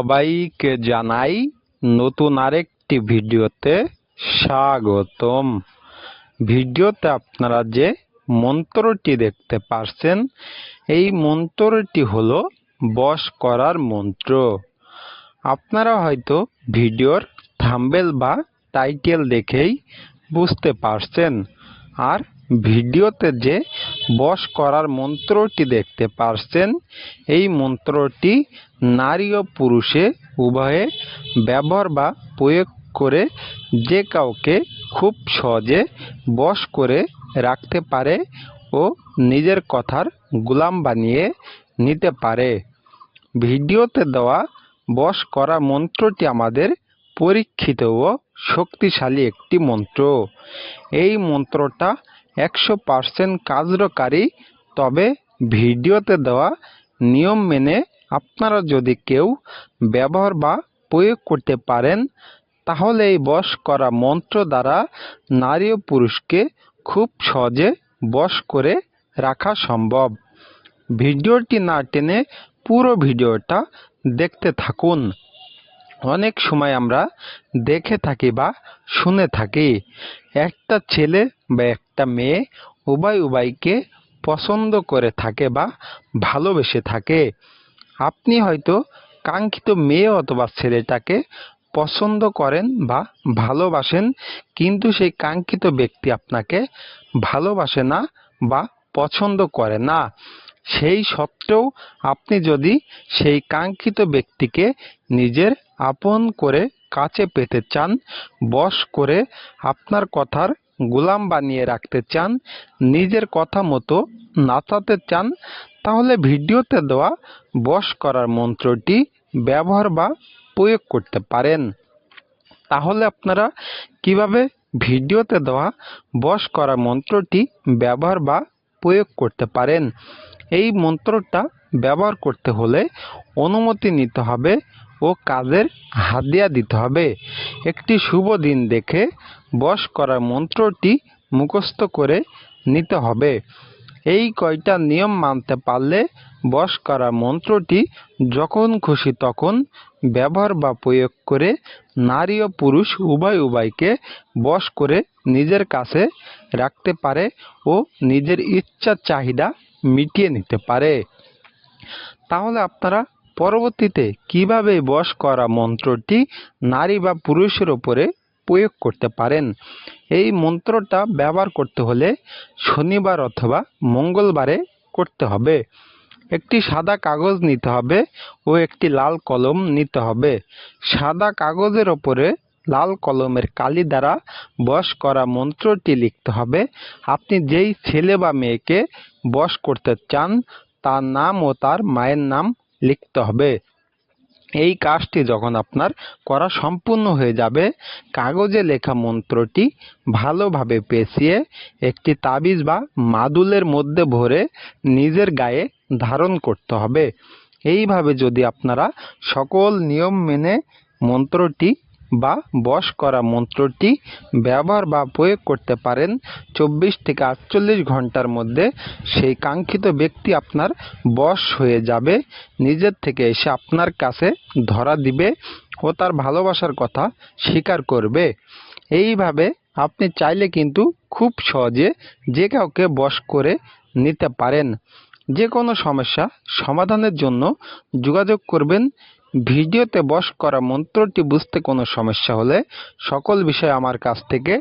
সবাইকে জানাই নতুন আরেকটি ভিডিওতে স্বাগতম। ভিডিওতে আপনারা যে মন্ত্রটি দেখতে পারছেন, এই মন্ত্রটি হলো বশ করার মন্ত্র। আপনারা হয়তো ভিডিওর থাম্বেল বা টাইটেল দেখেই বুঝতে পারছেন। আর ভিডিওতে যে বশ করার মন্ত্রটি দেখতে পারছেন। এই মন্ত্রটি নারী ও পুরুষে উভয়ে ব্যবহার বা প্রয়োগ করে যে কাউকে খুব সহজে বশ করে রাখতে পারে ও নিজের কথার গোলাম বানিয়ে নিতে পারে। ভিডিওতে দেওয়া বশ করা মন্ত্রটি আমাদের পরীক্ষিত ও শক্তিশালী একটি মন্ত্র। এই মন্ত্রটা একশো পার্সেন্ট কার্যকারী তবে ভিডিওতে দেওয়া নিয়ম মেনে আপনারা যদি কেউ ব্যবহার বা প্রয়োগ করতে পারেন, তাহলে এই বশ করা মন্ত্র দ্বারা নারী ও পুরুষকে খুব সহজে বশ করে রাখা সম্ভব। ভিডিওটি না টেনে পুরো ভিডিওটা দেখতে থাকুন। অনেক সময় আমরা দেখে থাকি বা শুনে থাকি। একটা ছেলে বা একটা মেয়ে উভয় উভয়কে পছন্দ করে থাকে বা ভালোবেসে থাকে। আপনি হয়তো কাঙ্ক্ষিত মেয়ে অথবা ছেলেটাকে পছন্দ করেন বা ভালোবাসেন, কিন্তু সেই কাঙ্ক্ষিত ব্যক্তি আপনাকে ভালোবাসে না বা পছন্দ করে না। সেই সত্ত্বেও আপনি যদি সেই কাঙ্ক্ষিত ব্যক্তিকে নিজের আপন করে কাছে পেতে চান, বশ করে আপনার কথার গোলাম বানিয়ে রাখতে চান, নিজের কথা মতো নাচাতে চান, তাহলে ভিডিওতে দেওয়া বশ করার মন্ত্রটি ব্যবহার বা প্রয়োগ করতে পারেন। তাহলে আপনারা কীভাবে ভিডিওতে দেওয়া বশ করা মন্ত্রটি ব্যবহার বা প্রয়োগ করতে পারেন? এই মন্ত্রটা ব্যবহার করতে হলে অনুমতি নিতে হবে ও কাজের হাদিয়া দিতে হবে। একটি শুভ দিন দেখে বশ করার মন্ত্রটি মুখস্থ করে নিতে হবে। এই কয়টা নিয়ম মানতে পারলে বশ করা মন্ত্রটি যখন খুশি তখন ব্যবহার বা প্রয়োগ করে নারী ও পুরুষ উভয় উভয়কে বশ করে নিজের কাছে রাখতে পারে ও নিজের ইচ্ছা চাহিদা মিটিয়ে নিতে পারে। তাহলে আপনারা পরবর্তীতে কীভাবে বশ করা মন্ত্রটি নারী বা পুরুষের ওপরে প্রয়োগ করতে পারেন? এই মন্ত্রটা ব্যবহার করতে হলে শনিবার অথবা মঙ্গলবারে করতে হবে। একটি সাদা কাগজ নিতে হবে ও একটি লাল কলম নিতে হবে। সাদা কাগজের ওপরে লাল কলমের কালি দ্বারা বশ করা মন্ত্রটি লিখতে হবে। আপনি যেই ছেলে বা মেয়েকে বশ করতে চান, তার নাম ও তার মায়ের নাম লিখতে হবে। এই কাজটি যখন আপনার করা সম্পূর্ণ হয়ে যাবে, কাগজে লেখা মন্ত্রটি ভালোভাবে পেঁচিয়ে একটি তাবিজ বা মাদুলের মধ্যে ভরে নিজের গায়ে ধারণ করতে হবে। এইভাবে যদি আপনারা সকল নিয়ম মেনে মন্ত্রটি বা বশ করা মন্ত্রটি ব্যবহার বা প্রয়োগ করতে পারেন চব্বিশ থেকে আটচল্লিশ ঘণ্টার মধ্যে। সেই কাঙ্ক্ষিত ব্যক্তি আপনার বশ হয়ে যাবে, নিজের থেকে এসে আপনার কাছে ধরা দিবে ও তার ভালোবাসার কথা স্বীকার করবে। এইভাবে আপনি চাইলে কিন্তু খুব সহজে যে কাউকে বশ করে নিতে পারেন। যে কোনো সমস্যা সমাধানের জন্য যোগাযোগ করবেন ভিডিওতে বশ করা মন্ত্রটি বুঝতে কোনো সমস্যা হলে সকল বিষয় আমার কাছ থেকে